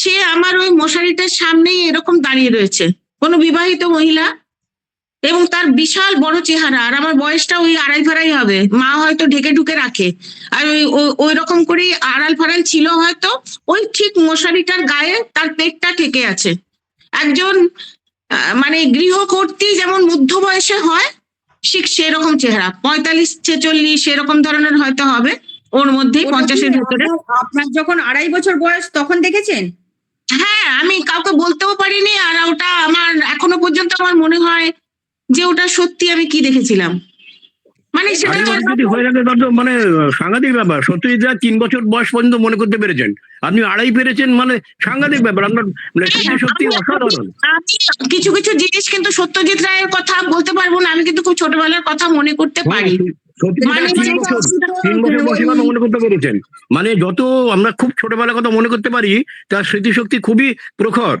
সে আমার ওই মশারিটার সামনেই এরকম দাঁড়িয়ে রয়েছে। কোনো বিবাহিত মহিলা এবং তার বিশাল বড় চেহারা, আর আমার বয়সটা ওই আড়াই ফাড়াই হবে। মা হয়তো ঢেকে ঢুকে রাখে। আর ওই ওই রকম করেই আড়াল ফাড়াল ছিল হয়তো, ওই ঠিক মশারিটার গায়ে তার পেটটা ঠেকে আছে। একজন মানে গৃহকর্ত্রী যেমন মধ্য বয়সে হয়, ঠিক সেরকম চেহারা। পঁয়তাল্লিশ ছেচল্লিশ সেরকম ধরনের হয়তো হবে। ওর মধ্যেই পঞ্চাশের ভিতরে। আপনার- যখন আড়াই বছর বয়স তখন দেখেছেন? হ্যাঁ আমি কাউকে বলতেও পারিনি আর ওটা আমার এখনও পর্যন্ত আমার মনে হয় যে ওটা সত্যি আমি কি দেখেছিলাম। মানে সেটা যদি হয়ে থাকে মানে সাংঘাতিক ব্যাপার। সত্যজিৎ রায় তিন বছর বয়স পর্যন্ত মনে করতে পেরেছেন। আপনি আড়াই পেরেছেন মানে সাংঘাতিক ব্যাপার। আপনার মানে সত্যি সত্যি অসাধারণ। আমি কিছু কিছু জিনিস কিন্তু সত্যজিৎ রায়ের কথা বলতে পারব না। আমি কিন্তু খুব ছোটবেলার কথা মনে করতে পারি। সত্যজিৎ মানে মনে মানে যত আমরা খুব ছোটবেলার কথা মনে করতে পারি তার স্মৃতিশক্তি খুবই প্রখর।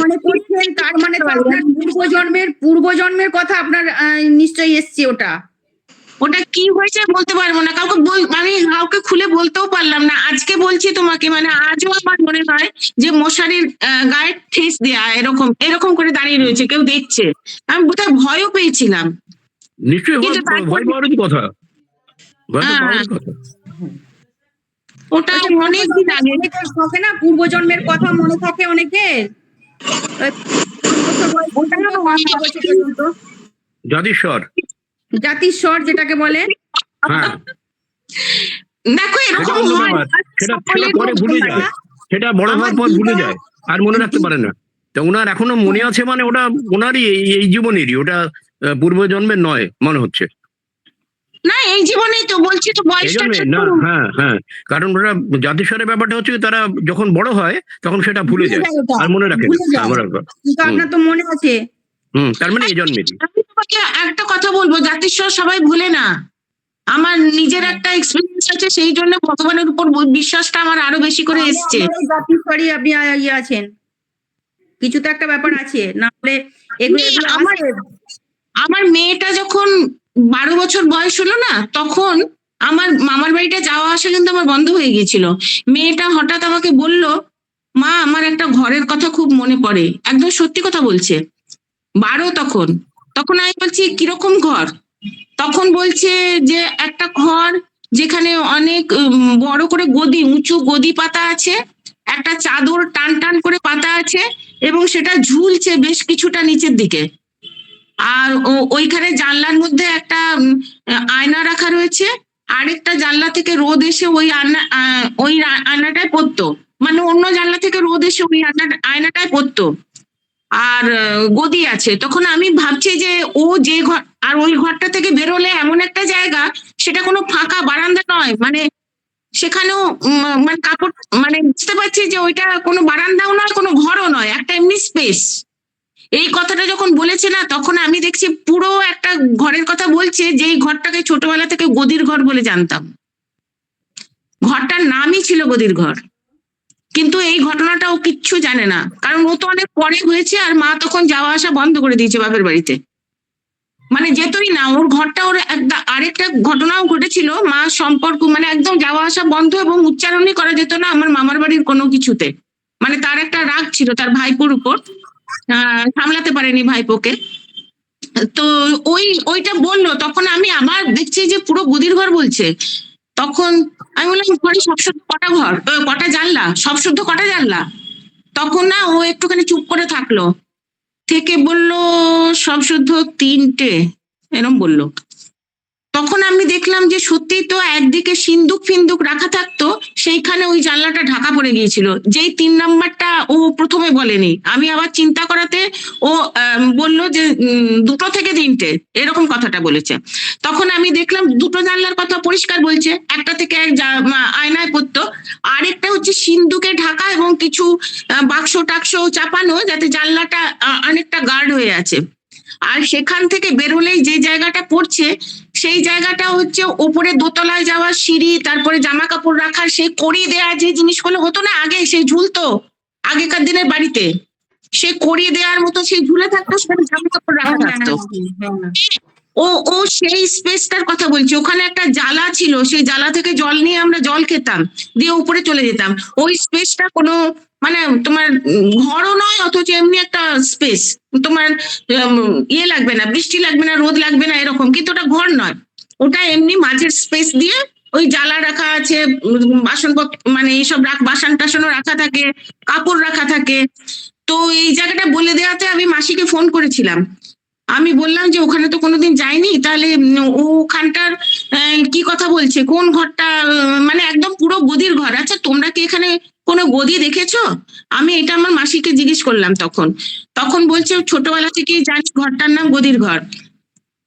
মনে করছেন তার মানে পূর্বজন্মের পূর্বজন্মের কথা আপনার আহ, নিশ্চয়ই এসছে ওটা। ওটা কি হয়েছে বলতে পারব না। কাউকে বল আমি কাউকে খুলে বলতেও পারলাম না। আজকে বলছি তোমাকে মানে আজও আমার মনে হয় যে মশারির আহ, গায়ে ঠেস দেয়া এরকম এরকম করে দাঁড়িয়ে রয়েছে কেউ দেখছে। আমি বোধহয় ভয়ও পেয়েছিলাম। নিশ্চয়ই ভয়- পাওয়ারই কথা। হ্যাঁ। পাওয়ারই কথা। ওটা অনেক দিন আগে। থাকে না? পূর্বজন্মের কথা মনে থাকে অনেকের পর্যন্ত। জাতিস্বর। যেটাকে বলে। হ্যাঁ। দেখো সেটা এরকম। সেটা পরে ভুলে যায়। সেটা বড় হওয়ার পর ভুলে যায়। আর মনে রাখতে পারে না। তো ওনার এখনও মনে আছে মানে ওটা ওনারই এই- এই জীবনেরই। ওটা পূর্বজন্মের নয় মনে হচ্ছে। না এই জীবনেই তো বলছি তো বয়সটা না হ্যাঁ হ্যাঁ। কারণ ওরা জাতিস্বরের ব্যাপারটা হচ্ছে তারা যখন বড় হয় তখন সেটা ভুলে যায়। আর মনে রাখে। হ্যাঁ, আপনার তো মনে আছে। হুম তার মানে এই জন্মেরই। তোমাকে একটা কথা বলব জাতিস্বর সবাই ভুলে না। আমার নিজের একটা এক্সপিরিয়েন্স আছে সেই জন্য ভগবানের উপর বিশ্বাসটা আমার আরও বেশি করে এসছে। আপনার এই জাতির স্বরই আপনি ইয়ে আছেন। কিছু তো একটা ব্যাপার আছে না হলে এগুলো আমার-। আমার মেয়েটা যখন বারো বছর বয়স হলো না, তখন আমার মামার বাড়িটা যাওয়া আসা কিন্তু আমার বন্ধ হয়ে গিয়েছিল। মেয়েটা হঠাৎ আমাকে বলল, মা, আমার একটা ঘরের কথা খুব মনে পড়ে। একদম সত্যি কথা বলছে। বারো তখন। তখন আমি বলছি, কীরকম ঘর? তখন বলছে যে, একটা ঘর যেখানে অনেক বড় করে গদি, উঁচু গদি পাতা আছে, একটা চাদর টান টান করে পাতা আছে এবং সেটা ঝুলছে বেশ কিছুটা নিচের দিকে। আর ওইখানে জানলার মধ্যে একটা আয়না রাখা রয়েছে। আরেকটা জানলা থেকে রোদ এসে ওই আয়না ওই আ- আয়নাটায় পড়তো। মানে অন্য জানলা থেকে রোদ এসে ওই আয়না- আয়নাটায় পড়তো। আর গদি আছে। তখন আমি ভাবছি যে ও যে ঘর, আর ওই ঘরটা থেকে বেরোলে এমন একটা জায়গা, সেটা কোনো ফাঁকা বারান্দা নয়। মানে সেখানেও মানে কাপড় মানে বুঝতে পারছি যে ওইটা কোনো বারান্দাও নয়, কোনো ঘরও নয়, একটা এমনি স্পেস এই কথাটা যখন বলেছে না, তখন আমি দেখছি পুরো একটা ঘরের কথা বলছে যেই ঘরটাকে ছোটবেলা থেকে গদির ঘর বলে জানতাম। ঘরটার নামই ছিল গদির ঘর। কিন্তু এই ঘটনাটা ও কিচ্ছু জানে না। কারণ ও তো অনেক পরে হয়েছে আর মা তখন যাওয়া আসা বন্ধ করে দিয়েছে বাপের বাড়িতে। মানে যেতই না, ওর ঘরটা ওর একটা আরেকটা ঘটনাও ঘটেছিল। মা সম্পর্ক মানে একদম যাওয়া আসা বন্ধ এবং উচ্চারণই করা যেত না আমার মামার বাড়ির কোনো কিছুতে। মানে তার একটা রাগ ছিল তার ভাইপোর উপর। সামলাতে পারেনি ভাইপোকে। তো ওই, ওইটা বলল, তখন আমি আবার দেখছি যে পুরো গদির ঘর বলছে। তখন আমি বললাম, ঘরে সব শুদ্ধ, কটা ঘর? কটা জানলা, সব শুদ্ধ কটা জানলা? তখন না ও একটুখানি চুপ করে থাকল। থেকে বলল, সব শুদ্ধ তিনটে। এরম বলল। তখন আমি দেখলাম যে সত্যি তো একদিকে সিন্দুক ফিন্দুক রাখা থাকতো, সেইখানে ওই জানলাটা ঢাকা পড়ে গিয়েছিল। যেই তিন নাম্বারটা ও প্রথমে বলেনি। আমি আবার চিন্তা করাতে ও বলল যে দুটো থেকে তিনটে, এরকম কথাটা বলেছে। তখন আমি দেখলাম দুটো জানলার কথা পরিষ্কার বলছে, একটা থেকে আয়নায় পড়তো। আরেকটা হচ্ছে সিন্দুকে ঢাকা এবং কিছু বাক্স টাক্স চাপানো যাতে জানলাটা অনেকটা গার্ড হয়ে আছে। আর সেখান থেকে বেরোলেই যে জায়গাটা পড়ছে সেই জায়গাটা হচ্ছে ওপরে দোতলায় যাওয়ার সিঁড়ি তারপরে জামা কাপড় রাখার সেই কড়ি দেয়া যে জিনিসগুলো হতো না আগে সেই ঝুলতো আগেকার দিনের বাড়িতে। সে কড়ি দেওয়ার মতো সেই ঝুলে থাকতো সেখানে জামা কাপড় রাখা থাকতো। ও ও সেই স্পেসটার কথা বলছি। ওখানে একটা জ্বালা ছিল সেই জ্বালা থেকে জল নিয়ে আমরা জল খেতাম দিয়ে উপরে চলে যেতাম। ওই স্পেসটা কোনো মানে তোমার ঘরও নয়, অথচ এমনি একটা স্পেস তোমার ইয়ে লাগবে না, বৃষ্টি লাগবে না, রোদ লাগবে না, এরকম। কিন্তু ওটা ঘর নয়। ওটা এমনি মাঝের স্পেস দিয়ে ওই জ্বালা রাখা আছে বাসনপত্র মানে এইসব রাখ, বাসন টাসনও রাখা থাকে, কাপড় রাখা থাকে। তো এই জায়গাটা বলে দেওয়াতে আমি মাসিকে ফোন করেছিলাম। আমি বললাম যে, ওখানে তো কোনোদিন যাইনি? তাহলে ওখানটার কি কথা বলছে? কোন ঘরটা মানে একদম পুরো গদির ঘর। আচ্ছা তোমরা কি এখানে কোনো গদি দেখেছ? আমি এটা আমার মাসিকে জিজ্ঞেস করলাম তখন। তখন বলছে, ছোটবেলা থেকেই জানি ঘরটার নাম গদির ঘর।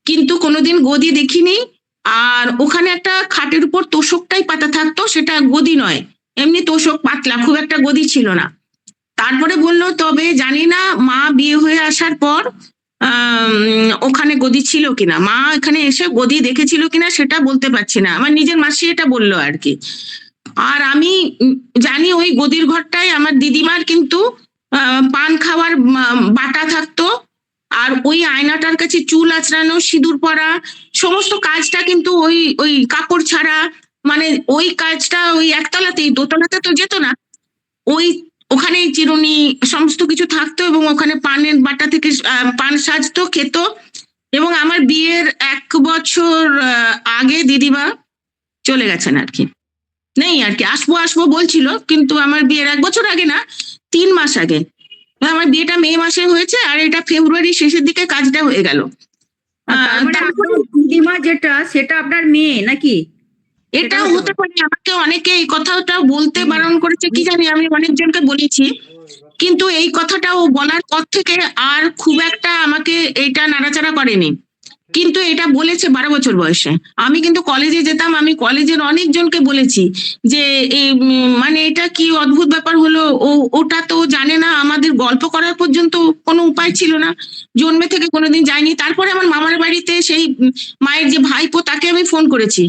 কিন্তু কোনোদিন গদি দেখিনি। আর ওখানে একটা খাটের উপর তোষকটাই পাতা থাকতো, সেটা গদি নয়। এমনি তোষক পাতলা, খুব একটা গদি ছিল না। তারপরে বলল, তবে জানি না, মা বিয়ে হয়ে আসার পর ওখানে গদি ছিল কিনা? মা এখানে এসে গদি দেখেছিল কিনা সেটা বলতে পারছি না। আমার নিজের মাসি এটা বলল আর কি। আর আমি জানি ওই গদির ঘরটায় আমার দিদিমার কিন্তু পান খাওয়ার বাটা থাকতো। আর ওই আয়নাটার কাছে চুল আঁচড়ানো, সিঁদুর পরা, সমস্ত কাজটা কিন্তু ওই ওই কাপড় ছাড়া মানে ওই কাজটা ওই একতলাতেই, দোতলাতে তো যেত না। ওই ওখানে চিরুনি সমস্ত কিছু থাকতো এবং ওখানে পানের বাটা থেকে পান সাজতো, খেত। এবং আমার বিয়ের এক বছর আগে দিদিমা চলে গেছেন আর কি। নেই আর কি। আসব আসব বলছিল কিন্তু আমার বিয়ের এক বছর আগে না তিন মাস আগে। আমার বিয়েটা মে মাসে হয়েছে আর এটা ফেব্রুয়ারি শেষের দিকে কাজটা হয়ে গেল। দিদিমা যেটা সেটা আপনার মেয়ে নাকি? এটাও হতে পারে। আমাকে অনেকে এই কথাটা বলতে বারণ করেছে কি জানি আমি অনেকজনকে বলেছি। কিন্তু এই কথাটা ও বলার পর থেকে আর খুব একটা আমাকে এটা নাড়াচাড়া করেনি। কিন্তু এটা বলেছে বারো বছর বয়সে। আমি কিন্তু কলেজে যেতাম, আমি কলেজের অনেকজনকে বলেছি যে মানে এটা কি অদ্ভুত ব্যাপার হলো? ও, ওটা তো জানে না, আমাদের গল্প করার পর্যন্ত কোনো উপায় ছিল না। জন্মে থেকে কোনোদিন যায়নি। তারপরে আমার মামার বাড়িতে সেই মায়ের যে ভাইপো, তাকে আমি ফোন করেছি।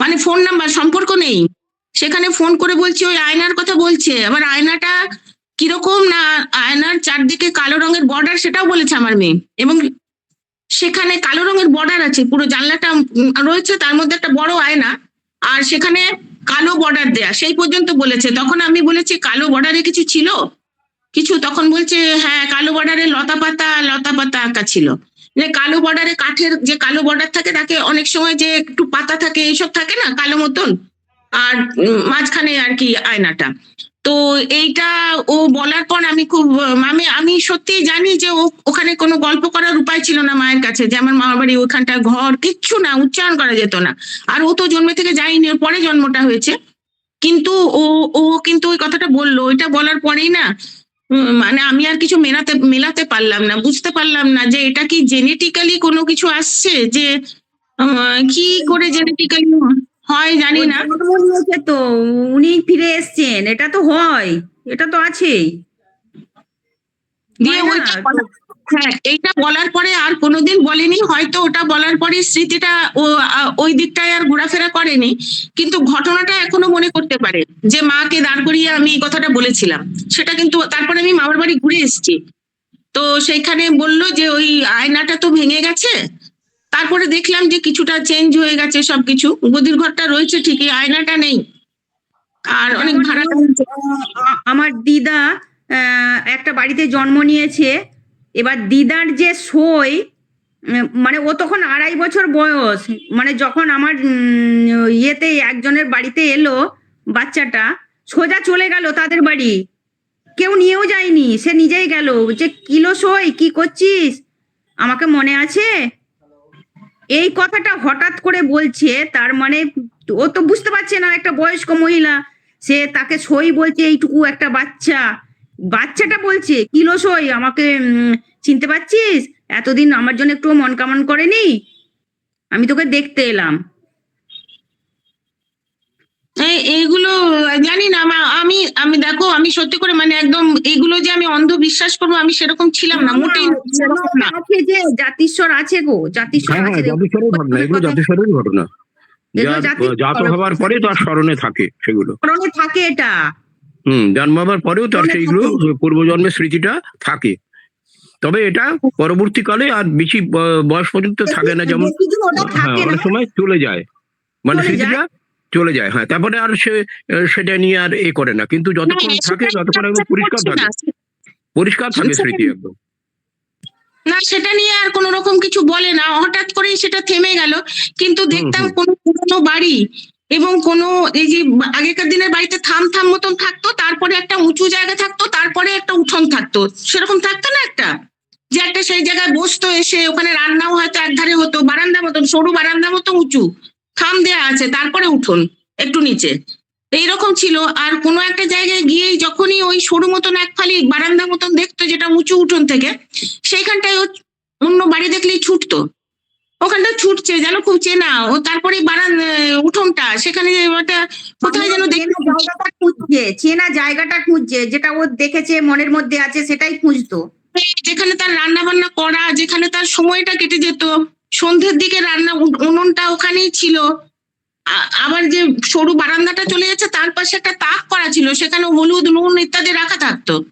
মানে ফোন নাম্বার সম্পর্ক নেই। সেখানে ফোন করে বলছি, ওই আয়নার কথা বলছে। আবার আয়নাটা কীরকম না, আয়নার চারদিকে কালো রঙের বর্ডার সেটাও বলেছে আমার মেয়ে। এবং সেখানে কালো রঙের বর্ডার আছে, পুরো জানলাটা রয়েছে, তার মধ্যে একটা বড় আয়না, আর সেখানে কালো বর্ডার দেয়া, সেই পর্যন্ত বলেছে। তখন আমি বলেছি, কালো বর্ডারে কিছু ছিল? কিছু, তখন বলছে হ্যাঁ কালো বর্ডারে লতা পাতা লতা পাতা আঁকা ছিল। যে কালো বর্ডারে কাঠের যে কালো বর্ডার থাকে, তাকে অনেক সময় যে একটু পাতা থাকে, এইসব থাকে না, কালো মতন? আর মাঝখানে আর কি আয়নাটা। তো এইটা ও বলার পর আমি খুব, আমি আমি সত্যি জানি যে ও, ওখানে কোনো গল্প করার উপায় ছিল না মায়ের কাছে। যে আমার মামার বাড়ি ওখানটা ঘর, কিচ্ছু না, উচ্চারণ করা যেত না। আর ও তো জন্মে থেকে যায়নি, ওর পরে জন্মটা হয়েছে। কিন্তু ও ও কিন্তু ওই কথাটা বলল, ওইটা বলার পরেই না মানে আমি আর কিছু মেলাতে মেলাতে পারলাম না, বুঝতে পারলাম না যে এটা কি জেনেটিক্যালি কোনো কিছু আসছে, যে কি করে জেনেটিক্যালি হয় জানি না। তো উনি ফিরে এসছেন এটা তো হয় এটা তো আছেই। দিয়ে? ওইটা হ্যাঁ এইটা বলার পরে আর কোনোদিন বলেনি হয়তো ওটা বলার পরে স্মৃতিটা ও ওই দিকটায় আর ঘোরাফেরা করেনি কিন্তু ঘটনাটা এখনও মনে করতে পারে যে মাকে দাঁড় করিয়ে আমি এই কথাটা বলেছিলাম। সেটা কিন্তু তারপরে আমি মামার বাড়ি ঘুরে এসেছি। তো সেইখানে বলল যে ওই আয়নাটা তো ভেঙে গেছে তারপরে দেখলাম যে কিছুটা চেঞ্জ হয়ে গেছে সবকিছু। গদির ঘরটা রয়েছে ঠিকই আয়নাটা নেই। আর অনেক ভাড়া আমার দিদা একটা বাড়িতে জন্ম নিয়েছে। এবার দিদার যে সই মানে ও তখন আড়াই বছর বয়স। মানে যখন আমার ইয়েতে একজনের বাড়িতে এলো বাচ্চাটা সোজা চলে গেল তাদের বাড়ি। কেউ নিয়েও যায়নি সে নিজেই গেল। যে কিলো সই? কি করছিস? আমাকে মনে আছে? এই কথাটা হঠাৎ করে বলছে, তার মানে ও তো বুঝতে পারছে না একটা বয়স্ক মহিলা, সে তাকে সই বলছে এইটুকু একটা বাচ্চা। বাচ্চাটা বলছে কিলো সই? আমাকে চিনতে পারছিস? এতদিন আমার জন্য একটু মন কামন করেনি। আমি তোকে দেখতে এলাম। এইগুলো জানি না আমি আমি দেখো আমি সত্যি করে মানে একদম এগুলো যে আমি অন্ধ বিশ্বাস করব আমি সেরকম ছিলাম না মোটেই না যে জাতিস্বর আছে গো জাতিস্বর হ্যাঁ আছে হ্যাঁ জাতিস্বরের ঘটনা এগুলো জাতিস্বরের ঘটনা। জাত হবার পরে তার স্মরণে থাকে সেগুলো। স্মরণে থাকে এটা। হুম জন্মাবার পরেও তার সেইগুলো পূর্বজন্মের স্মৃতিটা থাকে। তবে এটা পরবর্তীকালে আর বেশি বয়স পর্যন্ত থাকে না যেমন হ্যাঁ থাকে অনেক সময় চলে যায়। মানে স্মৃতিটা চলে যায় হ্যাঁ। তারপরে আর সে সেটা নিয়ে আর এ করে না। কিন্তু যতক্ষণ থাকে ততক্ষণ একদম পরিষ্কার থাকে। পরিষ্কার থাকে স্মৃতি একদম। না সেটা নিয়ে আর কোন রকম কিছু বলে না। হঠাৎ করেই সেটা থেমে গেল। কিন্তু দেখতাম। কোনো পুরনো বাড়ি এবং কোনো এই যে আগেকার দিনের বাড়িতে থাম থাম মতন থাকতো তারপরে একটা উঁচু জায়গা থাকতো তারপরে একটা উঠোন থাকতো। সেরকম থাকতো না একটা? যে একটা সেই জায়গায় বসতো এসে ওখানে রান্নাও হয়তো একধারে হতো বারান্দা মতন সরু বারান্দা মতো উঁচু। থাম দেয়া আছে তারপরে উঠোন একটু নিচে। এইরকম ছিল আর কোনো একটা জায়গায় গিয়েই যখনই ওই সরু মতন এক ফালি বারান্দা মতন দেখতো যেটা উঁচু উঠোন থেকে সেইখানটায় ও অন্য বাড়ি দেখলেই ছুটতো। ওখানটা ছুটছে যেন খুব চেনা ও তারপরে বারান উঠোনটা সেখানে একটা কোথায় যেন জায়গাটা খুঁজছে চেনা জায়গাটা খুঁজছে যেটা ও দেখেছে মনের মধ্যে আছে সেটাই খুঁজতো। যেখানে তার রান্না বান্না করা যেখানে তার সময়টা কেটে যেত সন্ধ্যের দিকে রান্না উন- উনুনটা ওখানেই ছিল। আবার যে সরু বারান্দাটা চলে যাচ্ছে তার পাশে একটা তাক করা ছিল। সেখানে হলুদ নুন ইত্যাদি রাখা থাকতো।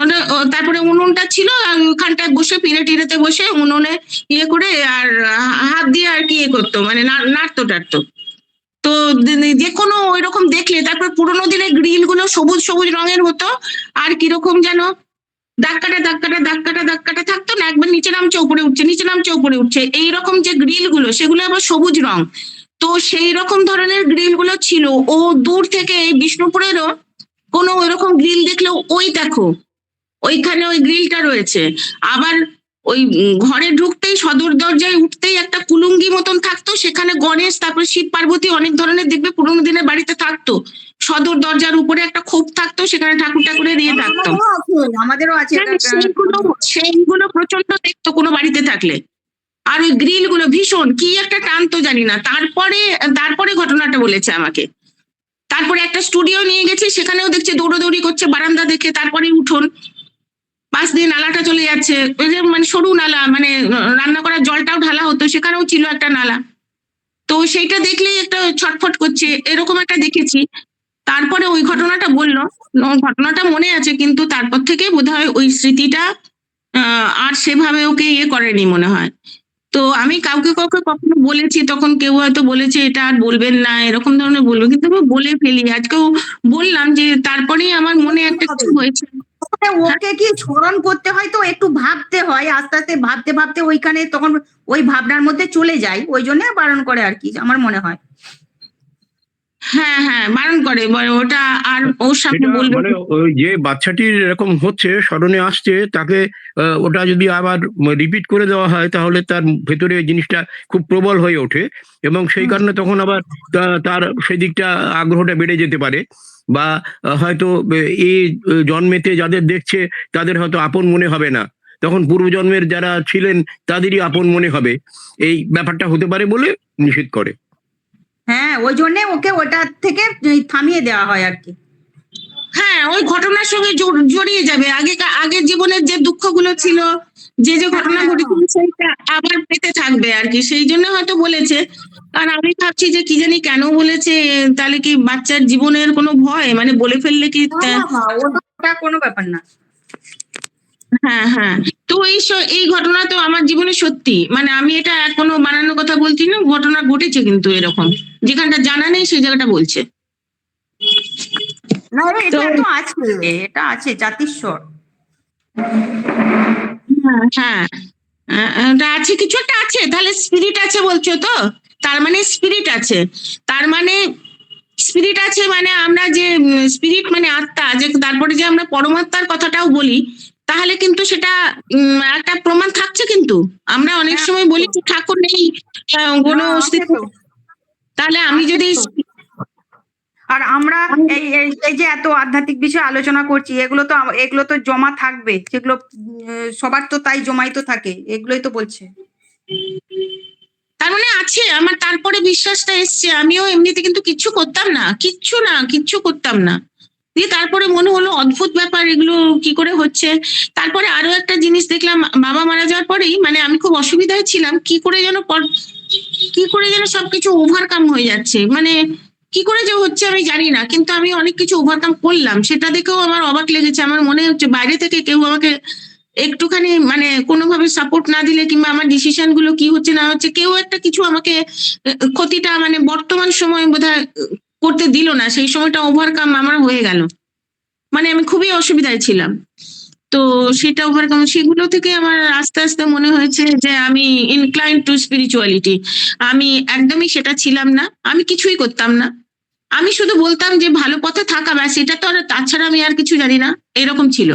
মানে, তারপরে উনুনটা ছিল ওখানটায় বসে পিড়ে টিড়েতে বসে উনুনে ইয়ে করে আর হাত দিয়ে আর কি ইয়ে করতো মানে নাড়তো টাড়তো। তো যে- কোনো ওই রকম দেখলে তারপর পুরোনো দিনের গ্রিলগুলো সবুজ সবুজ রঙের হতো। আর কীরকম যেন দাগ কাটা দাগ কাটা দাগ কাটা, দাগ থাকতো না, একবার নিচে নামছে, উপরে উঠছে, নিচে নামছে, উপরে উঠছে। এইরকম যে গ্রিলগুলো সেগুলো আবার সবুজ রং। তো সেই রকম ধরনের গ্রিলগুলো ছিল। ও দূর থেকে বিষ্ণুপুরেরও কোনো ওইরকম গ্রিল দেখলেও, ওই দেখো, ওইখানে ওই গ্রিলটা রয়েছে। আবার ওই ঘরে ঢুকতেই সদর দরজায় উঠতেই একটা কুলুঙ্গি মতন থাকতো সেখানে গণেশ তারপর শিব পার্বতী অনেক ধরনের দেখবে পুরোনো দিনের বাড়িতে থাকতো। সদর দরজার উপরে একটা খোপ থাকতো সেখানে ঠাকুর ঠাকুরের ইয়ে থাকতো। আমাদেরও আছে এটা, সেইগুলো সেইগুলো প্রচণ্ড দেখতো কোনো বাড়িতে থাকলে। আর ওই গ্রিলগুলো ভীষণ কি একটা টানতো জানি না। তারপরে তারপরে ঘটনাটা বলেছে আমাকে। তারপরে একটা স্টুডিও নিয়ে গেছি সেখানেও দেখছি দৌড়োদৌড়ি করছে বারান্দা দেখে তারপরে উঠোন। পাশ দিয়ে নালাটা চলে যাচ্ছে। ওই যে মানে সরু নালা মানে রান্না করার জলটাও ঢালা হতো সেখানেও ছিল একটা নালা। তো সেইটা দেখলেই একটা ছটফট করছে এরকম একটা দেখেছি। তারপরে ওই ঘটনাটা বলল ঘটনাটা মনে আছে কিন্তু তারপর থেকে বোধহয় ওই স্মৃতিটা আর সেভাবে ওকে ইয়ে করেনি মনে হয়। তো আমি কাউকে কাউকে কখনো বলেছি তখন কেউ হয়তো বলেছে এটা আর বলবেন না এরকম ধরনের বলব কিন্তু আমি বলে ফেলি। আজকেও বললাম যে তারপরেই আমার মনে একটা কিছু হয়েছে। ওকে কি স্মরণ করতে হয় তো একটু ভাবতে হয়, আস্তে আস্তে ভাবতে ভাবতে ওইখানে তখন ওই ভাবনার মধ্যে চলে যায়, ওই জন্য বারণ করে আর কি, আমার মনে হয়। হ্যাঁ হ্যাঁ বারণ করে ওটা আর ওর সামনে বলবে মানে যে বাচ্চাটির এরকম হচ্ছে স্মরণে আসছে তাকে ওটা যদি আবার রিপিট করে দেওয়া হয় তাহলে তার ভেতরে জিনিসটা খুব প্রবল হয়ে ওঠে। এবং সেই কারণে তখন আবার তার সেই দিকটা আগ্রহটা বেড়ে যেতে পারে। বা হয়তো এই জন্মেতে যাদের দেখছে তাদের হয়তো আপন মনে হবে না। তখন পূর্বজন্মের যারা ছিলেন তাদেরই আপন মনে হবে। এই ব্যাপারটা হতে পারে বলে নিষেধ করে। হ্যাঁ ওই জন্য ওকে ওটা থেকে থামিয়ে দেওয়া হয় আর কি। হ্যাঁ ওই ঘটনার সঙ্গে জড়িয়ে যাবে। আগে আগের জীবনের যে দুঃখগুলো ছিল যে যে ঘটনা হ্যাঁ। ঘটেছিল সেইটা আবার পেতে থাকবে আর কি। সেই জন্য হয়তো বলেছে। আর আমি ভাবছি যে কি জানি কেন বলেছে তাহলে কি বাচ্চার জীবনের কোনো ভয়? মানে বলে ফেললে কি ওটা কোনো ব্যাপার না। হ্যাঁ হ্যাঁ। তো এই এই ঘটনা তো আমার জীবনে সত্যি। মানে আমি এটা কোনো বানানোর কথা বলছি না ঘটনা ঘটেছে কিন্তু এরকম। যেখানটা জানা নেই সেই জায়গাটা বলছে। না এটা তো- আছে এটা আছে জাতিস্বর। হ্যাঁ হ্যাঁ। ওটা আছে কিছু একটা আছে। তাহলে স্পিরিট আছে বলছো তো? তার মানে স্পিরিট আছে। তার মানে স্পিরিট আছে মানে আমরা যে স্পিরিট মানে আত্মা যে তারপরে যে আমরা পরমাত্মার কথাটাও বলি তাহলে কিন্তু সেটা উম, একটা প্রমাণ থাকছে কিন্তু। আমরা অনেক হ্যাঁ, সময় বলি যে ঠাকুর নেই কোনো অস্তিত্ব। তাহলে আমি যদি আর আমরা এই এই- যে এত আধ্যাত্মিক বিষয়ে আলোচনা করছি এগুলো তো এগুলো তো জমা থাকবে। যেগুলো সবার তো তাই জমাই তো থাকে এগুলোই তো বলছে। তার মানে আছে আমার তারপরে বিশ্বাসটা এসছে। আমিও এমনিতে কিন্তু কিচ্ছু করতাম না কিচ্ছু না কিচ্ছু করতাম না। দিয়ে তারপরে মনে হলো অদ্ভুত ব্যাপার এগুলো কি করে হচ্ছে? তারপরে আরও একটা জিনিস দেখলাম বাবা মারা যাওয়ার পরেই মানে আমি খুব অসুবিধায় ছিলাম কি করে যেন কি করে যেন সবকিছু ওভারকাম হয়ে যাচ্ছে? মানে কি করে যে হচ্ছে আমি জানি না কিন্তু আমি অনেক কিছু ওভারকাম করলাম। সেটা দেখেও আমার অবাক লেগেছে। আমার মনে হচ্ছে বাইরে থেকে কেউ আমাকে একটুখানি মানে কোনোভাবে সাপোর্ট না দিলে কিংবা আমার ডিসিশনগুলো কি হচ্ছে না হচ্ছে কেউ একটা কিছু আমাকে ক্ষতিটা মানে বর্তমান সময় আহ, করতে দিল না। সেই সময়টা ওভারকাম আমার হয়ে গেল। মানে আমি খুবই অসুবিধায় ছিলাম। তো সেটা ওভারকাম সেগুলো থেকে আমার আস্তে আস্তে মনে হয়েছে যে আমি ইনক্লাইন টু স্পিরিচুয়ালিটি আমি একদমই সেটা ছিলাম না, আমি কিছুই করতাম না। আমি শুধু বলতাম যে ভালো পথে থাকা ব্যাস, এটা তো আর তাছাড়া আমি আর কিছু জানি না, এরকম ছিল।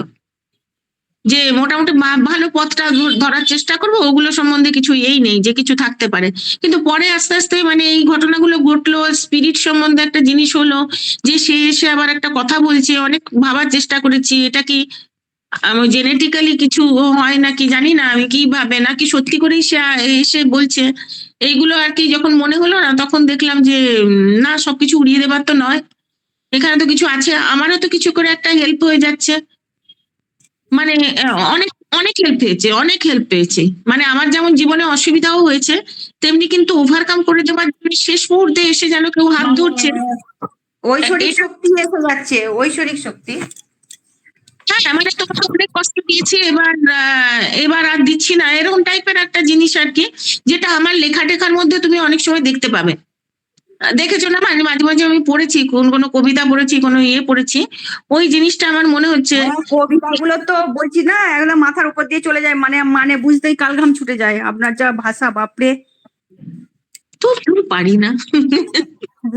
যে মোটামুটি ভালো পথটা ধরার চেষ্টা করব, ওগুলো সম্বন্ধে কিছু এই নেই, যে কিছু থাকতে পারে। কিন্তু পরে আস্তে আস্তে মানে এই ঘটনাগুলো ঘটলো স্পিরিট সম্বন্ধে একটা জিনিস হলো, যে সে এসে আবার একটা কথা বলছে, অনেক ভাবার চেষ্টা করেছি, এটা কি জেনেটিক্যালি কিছু হয় নাকি জানি না আমি কীভাবে নাকি সত্যি করেই সে এসে বলছে। এইগুলো আর কি যখন মনে হলো না তখন দেখলাম যে না সবকিছু উড়িয়ে দেবার তো নয়। এখানে তো কিছু আছে আমারও তো কিছু করে একটা হেল্প হয়ে যাচ্ছে। মানে অনেক অনেক হেল্প পেয়েছে অনেক হেল্প পেয়েছে। মানে আমার যেমন জীবনে অসুবিধাও হয়েছে তেমনি কিন্তু ওভারকাম করে দেওয়ার জন্য শেষ মুহূর্তে এসে যেন কেউ হাত ধরছে। ঐশ্বরিক শক্তি এসে যাচ্ছে ঐশ্বরিক শক্তি। হ্যাঁ মানে তোমাকে অনেক কষ্ট দিয়েছি এবার এবার আর দিচ্ছি না। এরকম টাইপের একটা জিনিস আর কি যেটা আমার লেখা টেখার মধ্যে তুমি অনেক সময় দেখতে পাবে। দেখেছ না? মানে মাঝে মাঝে আমি পড়েছি কোন কোনো কবিতা পড়েছি কোনো ইয়ে পড়েছি ওই জিনিসটা আমার মনে হচ্ছে কবিতাগুলো তো বলছি না একদম মাথার উপর দিয়ে চলে যায় মানে মানে বুঝতেই কালঘাম ছুটে যায় আপনার যা ভাষা বাপরে। তো পারি না।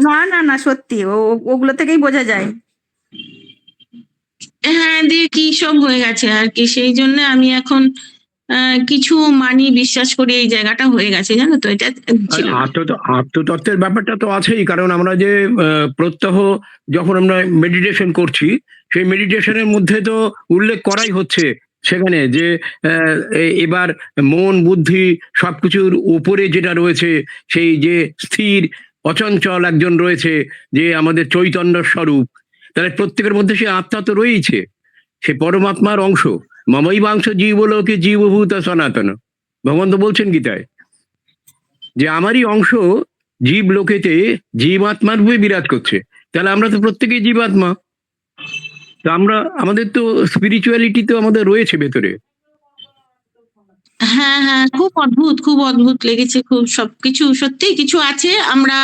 না না না সত্যি ওগুলো থেকেই বোঝা যায়। হ্যাঁ দিয়ে কি সব হয়ে গেছে আর কি? সেই জন্য আমি এখন কিছু মানি বিশ্বাস করি এই জায়গাটা হয়ে গেছে, জানো তো? এটা আত্মতত্ত্বের ব্যাপারটা তো আছেই, কারণ আমরা যে প্রত্যহ যখন আমরা মেডিটেশন করছি, সেই মেডিটেশনের মধ্যে তো উল্লেখ করাই হচ্ছে সেখানে যে এবার মন, বুদ্ধি সবকিছুর উপরে যেটা রয়েছে, সেই যে স্থির, অচঞ্চল একজন রয়েছে, যে আমাদের চৈতন্য স্বরূপ তাহলে প্রত্যেকের মধ্যে সে আত্মা তো রয়েছে সে পরমাত্মার অংশ। মামাই বাংশ জীবলোকে জীবভূত সনাতন। ভগবান তো বলছেন গীতায় যে আমারই অংশ জীব লোকেতে জীবাত্মার রূপে বিরাজ করছে। তাহলে আমরা তো প্রত্যেকেই জীবাত্মা। তো আমরা, আমাদের তো স্পিরিচুয়ালিটি তো আমাদের রয়েছে ভেতরে। হ্যাঁ হ্যাঁ খুব অদ্ভুত খুব অদ্ভুত লেগেছে খুব সবকিছু সত্যি কিছু আছে। আমরা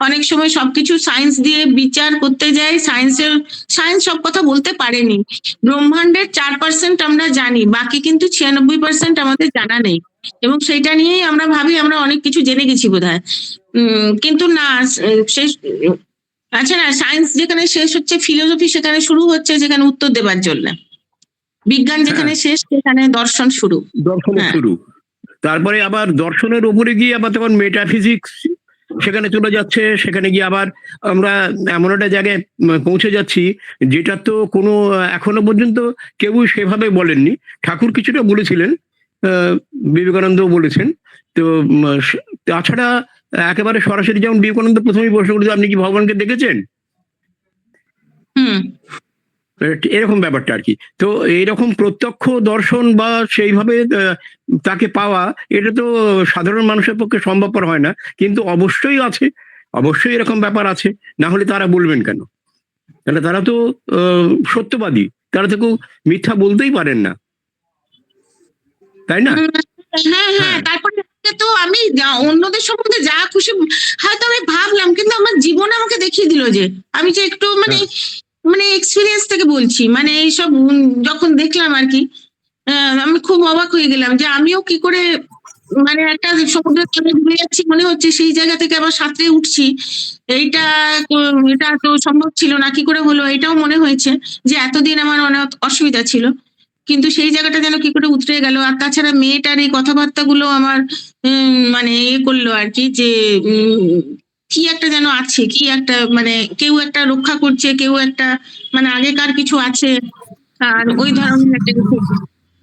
অনেক সময় সবকিছু সায়েন্স দিয়ে বিচার করতে যাই সায়েন্সের সায়েন্স সব কথা বলতে পারেনি। ব্রহ্মাণ্ডের চার পার্সেন্ট আমরা জানি বাকি কিন্তু ছিয়ানব্বই পার্সেন্ট আমাদের জানা নেই। এবং সেটা নিয়েই আমরা ভাবি আমরা অনেক কিছু জেনে গেছি বোধহয়। উম, কিন্তু না শেষ আচ্ছা না সায়েন্স যেখানে শেষ হচ্ছে ফিলোসফি সেখানে শুরু হচ্ছে যেখানে উত্তর দেবার জন্য। বিজ্ঞান যেখানে শেষ সেখানে দর্শন শুরু। দর্শনের হ্যাঁ। শুরু। তারপরে আবার দর্শনের উপরে গিয়ে আবার তখন মেটাফিজিক্স সেখানে চলে যাচ্ছে সেখানে গিয়ে আবার আমরা এমন একটা জায়গায় পৌঁছে যাচ্ছি যেটা তো কোনো এখনও পর্যন্ত কেউই সেভাবে বলেননি। ঠাকুর কিছুটা বলেছিলেন আহ, বিবেকানন্দ বলেছেন। তো তাছাড়া একেবারে সরাসরি যেমন বিবেকানন্দ প্রথমেই প্রশ্ন করেছে আপনি কি ভগবানকে দেখেছেন? হুম। এরকম ব্যাপারটা আর কি। তো এরকম প্রত্যক্ষ দর্শন বা সেইভাবে তাকে পাওয়া এটা তো সাধারণ মানুষের পক্ষে সম্ভবপর হয় না। কিন্তু অবশ্যই আছে অবশ্যই এরকম ব্যাপার আছে। না হলে তারা বলবেন কেন? তাহলে তারা তো সত্যবাদী। তারা তো কেউ মিথ্যা বলতেই পারেন না। তাই না? হ্যাঁ হ্যাঁ হ্যাঁ। তারপরে তো আমি অন্যদের সম্বন্ধে যা খুশি হয়তো আমি ভাবলাম কিন্তু আমার জীবন আমাকে দেখিয়ে দিল যে আমি যে একটু মানে মানে এক্সপিরিয়েন্স থেকে বলছি মানে এইসব যখন দেখলাম আর কি আমি খুব অবাক হয়ে গেলাম যে আমিও কি করে মানে একটা সমুদ্রের তলে ডুবে যাচ্ছি মনে হচ্ছে সেই জায়গা থেকে আবার সাঁতরে উঠছি। এইটা এটা তো সম্ভব ছিল না, কি করে হলো? এটাও মনে হয়েছে যে এতদিন আমার অনেক অসুবিধা ছিল। কিন্তু সেই জায়গাটা যেন কি করে উতরে গেল। আর তাছাড়া মেয়েটার এই কথাবার্তাগুলো আমার মানে এ করল আর কি যে কি একটা যেন আছে কি একটা মানে কেউ একটা রক্ষা করছে কেউ একটা মানে আগেকার কিছু আছে আর ওই ধরনের একটা কিছু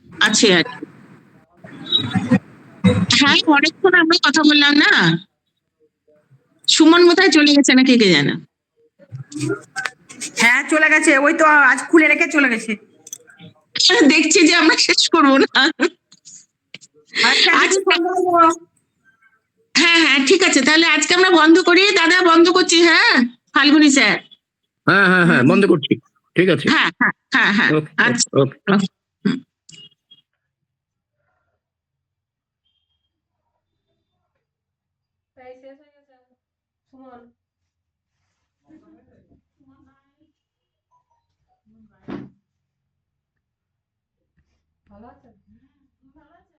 আছে আর। হ্যাঁ অনেকক্ষণ আমরা কথা বললাম না। সুমন কোথায় চলে গেছে নাকি কে কে জানে? হ্যাঁ চলে গেছে। ওই তো আজ খুলে রেখে চলে গেছে। দেখছি যে আমরা শেষ করব না। আচ্ছা হ্যাঁ হ্যাঁ ঠিক আছে। তাহলে আজকে আমরা বন্ধ করি। দাদা বন্ধ করছি হ্যাঁ? ফাল্গুনি স্যার। হ্যাঁ হ্যাঁ হ্যাঁ বন্ধ করছি। ঠিক আছে। হ্যাঁ হ্যাঁ হ্যাঁ হ্যাঁ। আচ্ছা।